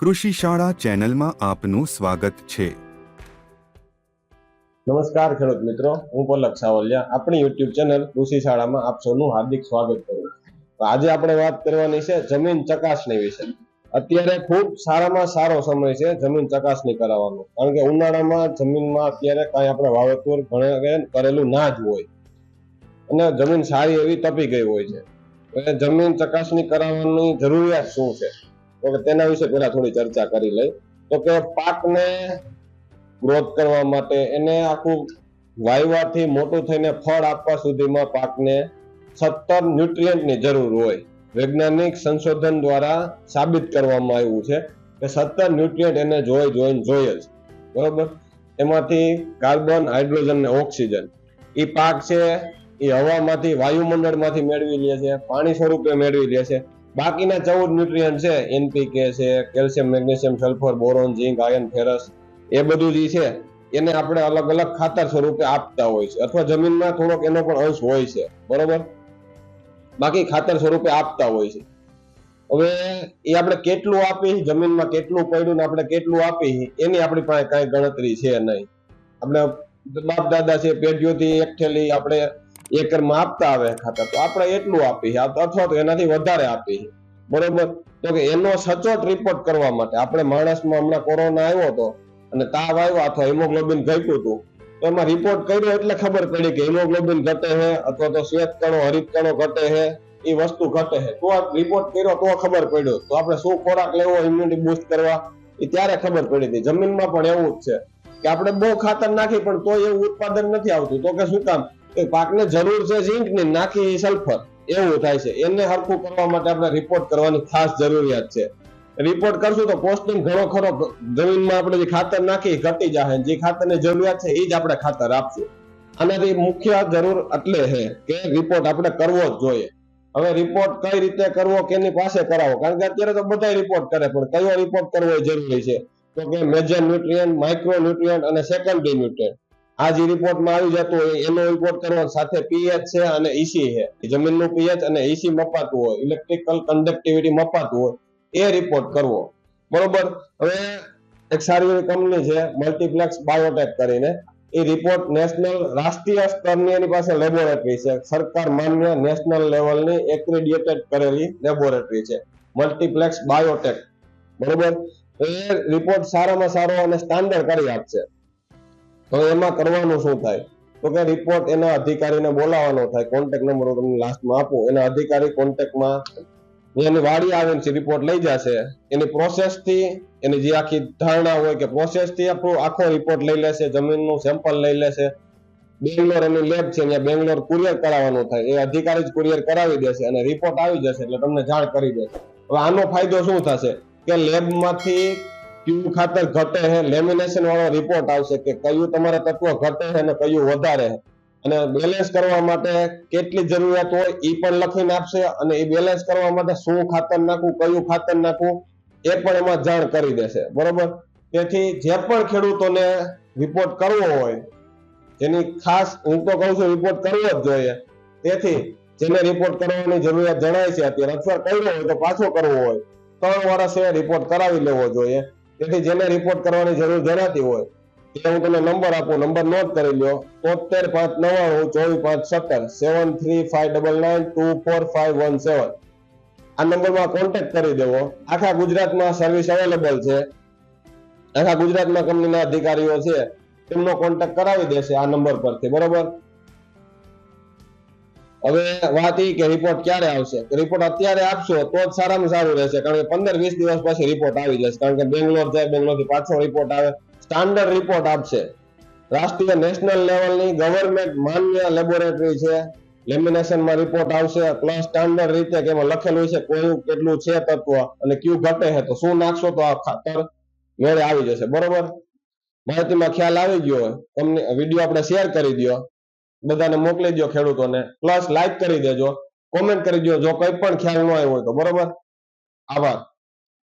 કૃષિ શાળા ચેનલમાં આપનું સ્વાગત છે. નમસ્કાર ખેડૂત મિત્રો, હું પલક સાવલિયા આપણી યુટ્યુબ ચેનલ કૃષિ શાળામાં આપ સૌનું હાર્દિક સ્વાગત કરું તો આજે આપણે વાત કરવાની છે જમીન ચકાસણી વિશે. અત્યારે ખૂબ સારામાં સારો સમય છે જમીન ચકાસણી કરાવવાનો. કારણ કે ઉનાળામાં જમીનમાં અત્યારે કાંઈ આપણે વાવેતર ભણે, કરેલું ના જ હોય. અને જમીન સારી એવી તપી ગઈ હોય છે. એટલે જમીન ચકાસણી કરાવવાની જરૂરિયાત શું છે? તો તેના વિશે પહેલા થોડી ચર્ચા કરી લઈ. તો કે પાકને ગ્રોથ કરવા માટે એને આખું વાયવાથી મોટું થઈને ફળ આપવા સુધીમાં પાકને સત્તર ન્યુટ્રિયન્ટની જરૂર હોય. વૈજ્ઞાનિક સંશોધન દ્વારા સાબિત કરવામાં આવ્યું છે કે સત્તર ન્યુટ્રિયન્ટ એને જોઈ જોઈને જોઈએ જ. બરોબર? એમાંથી કાર્બન, હાઇડ્રોજન ને ઓક્સિજન. એ પાક છે એ હવામાંથી વાયુમંડળમાંથી મેળવી લે છે, પાણી સ્વરૂપે મેળવી લે છે. બાકીના ચૌદ ન્યુટ્રિયન્ટ છે એનપીકે છે calcium magnesium sulphur boron zinc iron ferrous એ બધું જે છે, એને આપણે અલગ અલગ ખાતર સ્વરૂપે આપતા હોય છે. અથવા જમીનમાં થોડોક એનો પણ અંશ હોય છે. બરોબર? બાકી ખાતર સ્વરૂપે આપતા હોય છે. હવે એ આપણે કેટલું આપી જમીનમાં કેટલું પડ્યું ને આપણે કેટલું આપી એની આપણી પાસે કાંઈ ગણતરી છે નહીં. આપણે બાપ દાદા છે, પેઢીઓથી એક થેલી આપણે એકરમાં આપતા આવે ખાતર તો આપણે એટલું આપી અથવા તો એનાથી વધારે આપી બરોબર? તો કે એનો સચોટ રિપોર્ટ કરવા માટે. આપણે માણસમાં હમણાં કોરોના આવ્યો હતો અને તાવ આવ્યો અથવા હિમોગ્લોબિન ઘટ્યું હતું, તો એમાં રિપોર્ટ કર્યો એટલે ખબર પડી કે હિમોગ્લોબિન ઘટે છે અથવા તો શ્વેત કણો, હરિત કણો ઘટે છે, એ વસ્તુ ઘટે છે. તો રિપોર્ટ કર્યો તો ખબર પડ્યો તો આપણે શું ખોરાક લેવો ઇમ્યુનિટી બૂસ્ટ કરવા, એ ત્યારે ખબર પડી હતી. જમીનમાં પણ એવું જ છે કે આપણે બહુ ખાતર નાખી પણ તો એવું ઉત્પાદન નથી આવતું. તો કે શું કામ? કે પાકને જરૂર છે ઝીંકની નાખી સલ્ફર એવું થાય છે. એને હરખું કરવા માટે આપણે રિપોર્ટ કરવાની ખાસ જરૂરિયાત છે. રિપોર્ટ કરશું તો પોસ્ટિંગ ઘણો ખરો જમીનમાં આપણે જે ખાતર નાખી ઘટી જાય જે ખાતરની જરૂરિયાત છે એ જ આપણે ખાતર આપશું. આનાથી મુખ્ય જરૂર એટલે છે કે રિપોર્ટ આપણે કરવો જ જોઈએ. હવે રિપોર્ટ કઈ રીતે કરવો કેની પાસે કરાવો? કારણ કે અત્યારે તો બધા રિપોર્ટ કરે પણ કયો રિપોર્ટ કરવો એ જરૂરી છે? તો કે મેજર ન્યુટ્રિયન્ટ માઇક્રો ન્યુટ્રિયન્ટ અને સેકન્ડરી ન્યુટ્રિયન્ટ આ જે રિપોર્ટમાં આવી જતું હોય એનો રિપોર્ટ કરવો સાથે પીએચ છે અને ઈસી છે. જમીનનું પીએચ અને ઈસી મપાતું હોય ઇલેક્ટ્રિકલ કન્ડક્ટિવિટી મપાતું હોય, એ રિપોર્ટ કરવો. બરોબર? હવે એક સારી એવી કંપની છે મલ્ટીપ્લેક્સ બાયોટેક કરીને. એ રિપોર્ટ નેશનલ રાષ્ટ્રીય સ્તરની એની પાસે લેબોરેટરી છે. સરકાર માન્ય નેશનલ લેવલની એક્રેડિએટેડ કરેલી લેબોરેટરી છે. મલ્ટીપ્લેક્સ બાયોટેક બરોબર? એ રિપોર્ટ સારામાં સારો અને સ્ટાન્ડર્ડ કરી આપશે. તો એમાં કરવાનું શું થાય? તો કે રિપોર્ટ એના અધિકારીને બોલાવવાનો થાય. કોન્ટેક નંબર તમને લાસ્ટમાં આપું. એના અધિકારી કોન્ટેક્ટમાં એની વાડી આવીને રિપોર્ટ લઈ જશે, એની પ્રોસેસથી એની જે આખી ધારણા હોય કે પ્રોસેસથી આપણો આખો રિપોર્ટ લઈ લેશે, જમીનનું સેમ્પલ લઈ લેશે. બેંગ્લોર એની લેબ છે, ત્યાં બેંગ્લોર કુરિયર કરાવવાનું થાય. એ અધિકારી જ કુરિયર કરાવી દેશે અને રિપોર્ટ આવી જશે એટલે તમને જાણ કરી દેશે. હવે આનો ફાયદો શું થશે? કે લેબમાંથી કયું ખાતર ઘટે છે લેમિનેશન વાળો રિપોર્ટ આવશે કે કયું તમારા તત્વ ઘટે છે અને કયું વધારે છે અને બેલેન્સ કરવા માટે કેટલી જરૂરિયાત હોય એ પણ લખીને આપશે અને એ બેલેન્સ કરવા માટે શું ખાતર નાખવું, કયું ખાતર નાખવું, એ પણ એમાં જાણ કરી દેશે. બરોબર? તેથી જે પણ ખેડૂતોને રિપોર્ટ કરવો હોય, જેની ખાસ હું તો કહું છું રિપોર્ટ કરવો જ જોઈએ. તેથી જેને રિપોર્ટ કરવાની જરૂરિયાત જણાય છે, અત્યારે અથવા કર્યો હોય તો પાછો કરવો હોય, ત્રણ વર્ષે રિપોર્ટ કરાવી લેવો જોઈએ. તેથી જેને રિપોર્ટ કરવાની જરૂર જણાતી હોય તે હું તમને નંબર આપું. નંબર નોટ કરી લ્યો. તોતેર પાંચ નવ્વાણું, ચોવીસ પાંચ સત્તર seven three five double nine two four five one seven આ નંબરમાં કોન્ટેક્ટ કરી દેવો. આખા ગુજરાતમાં સર્વિસ અવેલેબલ છે. આખા ગુજરાતમાં કંપનીના અધિકારીઓ છે તેમનો કોન્ટેક્ટ કરાવી દેશે આ નંબર પરથી. બરોબર? હવે વાત એ કે રિપોર્ટ ક્યારે આવશે? રિપોર્ટ અત્યારે આપશો તો જ સારામાં સારું રહેશે. કારણ કે પંદર, વીસ દિવસ પછી રિપોર્ટ આવી જશે. કારણ કે બેંગ્લોર જાય બેંગ્લોરથી પાછો રિપોર્ટ આવે. સ્ટાન્ડર્ડ રિપોર્ટ આપશે. રાષ્ટ્રીય નેશનલ લેવલની ગવર્મેન્ટ માન્ય લેબોરેટરી છે. લેમિનેશનમાં રિપોર્ટ આવશે. પ્લસ સ્ટાન્ડર્ડ રીતે કે એમાં લખેલું છે કયું કેટલું છે તત્વ અને કયું ઘટે છે. તો શું નાખશો તો આ ખાતર મેળે આવી જશે. બરોબર? માહિતીમાં ખ્યાલ આવી ગયો તમને વીડિયો આપણે શેર કરી દો બધાને મોકલી દો ખેડૂતોને. પ્લસ લાઈક કરી દેજો. કોમેન્ટ કરી દો જો કંઈ પણ ખ્યાલ ન આવ્યો હોય તો. બરોબર? આભાર.